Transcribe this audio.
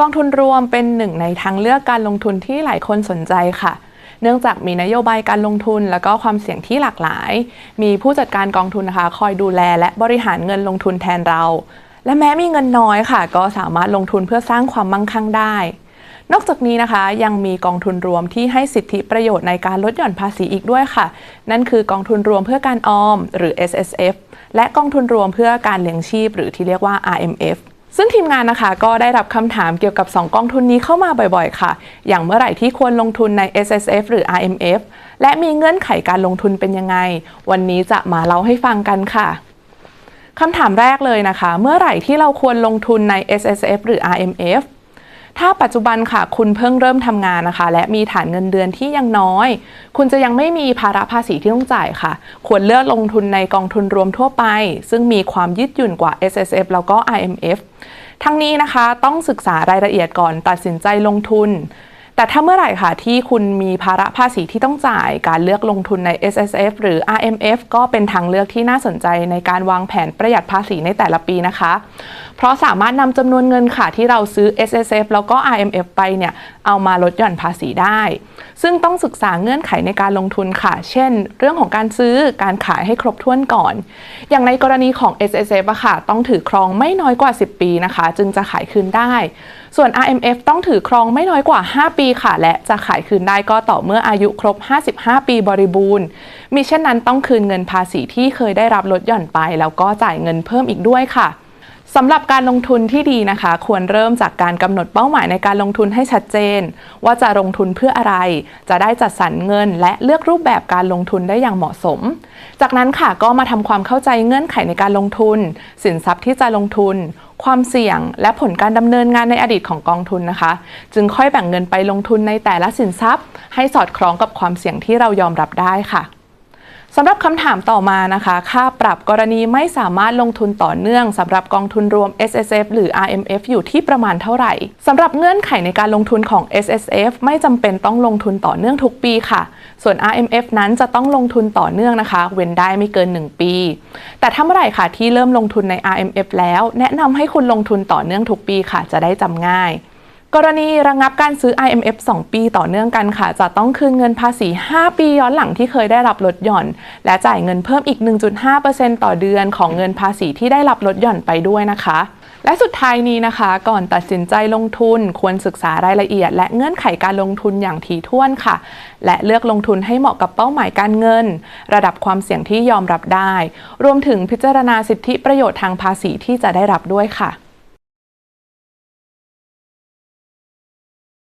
กองทุนรวมเป็นหนึ่งในทางเลือกการลงทุนที่หลายคนสนใจค่ะ เนื่องจากมีนโยบายการลงทุนและก็ความเสี่ยงที่หลากหลาย มีผู้จัดการกองทุนนะคะคอยดูแลและบริหารเงินลงทุนแทนเรา และแม้มีเงินน้อยค่ะ ก็สามารถลงทุนเพื่อสร้างความมั่งคั่งได้ นอกจากนี้นะคะยังมีกองทุนรวมที่ให้สิทธิประโยชน์ในการลดหย่อนภาษีอีกด้วยค่ะ นั่นคือกองทุนรวมเพื่อการออม หรือ S S F และกองทุนรวมเพื่อการเลี้ยงชีพ หรือที่เรียกว่า R M F ซึ่งทีมงานนะคะก็ได้รับคำถามเกี่ยวกับ 2 กองทุนนี้เข้ามาบ่อยๆ ค่ะ อย่างเมื่อไหร่ที่ควรลงทุนใน S S F หรือ R M F และมีเงื่อนไขการลงทุนเป็นยังไง วันนี้จะมาเล่าให้ฟังกันค่ะคำถามแรกเลยนะคะ เมื่อไหร่ที่เราควรลงทุนใน S S F หรือ R M F ถ้าปัจจุบันค่ะ คุณเพิ่งเริ่มทำงานนะคะ และมีฐานเงินเดือนที่ยังน้อย คุณจะยังไม่มีภาระภาษีที่ต้องจ่ายค่ะ ควรเลือกลงทุนในกองทุนรวมทั่วไป ซึ่งมีความยืดหยุ่นกว่า S S F แล้วก็ I M F ทั้งนี้นะคะต้องศึกษารายละเอียดก่อนตัดสินใจลงทุน แต่ถ้าเมื่อไหร่ค่ะที่คุณมีภาระภาษีที่ต้องจ่ายการเลือกลงทุนใน S S F หรือ R M F ก็เป็นทางเลือกที่น่าสนใจในการวางแผนประหยัดภาษีในแต่ละปีนะคะ เพราะสามารถนำจำนวนเงินค่ะที่เราซื้อ S S F แล้วก็ R M F ไปเนี่ยเอามาลดหย่อนภาษีได้ ซึ่งต้องศึกษาเงื่อนไขในการลงทุนค่ะ เช่น เรื่องของการซื้อการขายให้ครบถ้วนก่อน อย่างในกรณีของ S S F อะค่ะ ต้องถือครองไม่น้อยกว่า 10 ปีนะคะ จึงจะขายคืนได้ ส่วน RMF ต้องถือครองไม่น้อยกว่า 5 ปีค่ะ และจะขายคืนได้ก็ต่อเมื่ออายุครบ 55 ปีบริบูรณ์ มิเช่นนั้นต้องคืนเงินภาษีที่เคยได้รับลดหย่อนไป แล้วก็จ่ายเงินเพิ่มอีกด้วยค่ะ สำหรับการลงทุนที่ดีนะคะ ควรเริ่มจากการกำหนดเป้าหมายในการลงทุนให้ชัดเจน ว่าจะลงทุนเพื่ออะไร จะได้จัดสรรเงิน และเลือกรูปแบบการลงทุนได้อย่างเหมาะสม จากนั้นค่ะก็มาทำความเข้าใจเงื่อนไขในการลงทุน สินทรัพย์ที่จะลงทุน ความเสี่ยง และผลการดำเนินงานในอดีตของกองทุนนะคะ จึงค่อยแบ่งเงินไปลงทุนในแต่ละสินทรัพย์ ให้สอดคล้องกับความเสี่ยงที่เรายอมรับได้ค่ะ สำหรับคำถามต่อมานะคะ ค่าปรับกรณีไม่สามารถลงทุนต่อเนื่องสำหรับกองทุนรวม S S F หรือ R M F อยู่ที่ประมาณเท่าไหร่สำหรับเงื่อนไขในการลงทุนของ S S F ไม่จำเป็นต้องลงทุนต่อเนื่องทุกปีค่ะ ส่วน R M F นั้นจะต้องลงทุนต่อเนื่องนะคะ เว้นได้ไม่เกิน 1 ปี แต่ถ้าเมื่อไหร่ค่ะที่เริ่มลงทุนใน R M F แล้ว แนะนำให้คุณลงทุนต่อเนื่องทุกปีค่ะ จะได้จำง่าย กรณีระงงับการซื้อ IMF 2 ปีต่อเนื่องกันค่ะ จะต้องคืนเงินภาษี 5 ปีย้อนหลังที่เคยได้รับลดหย่อน และจ่ายเงินเพิ่มอีก 1.5%ต่อเดือนของเงินภาษีที่ได้รับลดหย่อนไปด้วยนะคะ และสุดท้ายนี้นะคะ ก่อนตัดสินใจลงทุน ควรศึกษารายละเอียด และเงื่อนไขการลงทุนอย่างถี่ถ้วนค่ะ และเลือกลงทุนให้เหมาะกับเป้าหมายการเงิน ระดับความเสี่ยงที่ยอมรับได้ รวมถึงพิจารณาสิทธิประโยชน์ทางภาษีที่จะได้รับด้วยค่ะ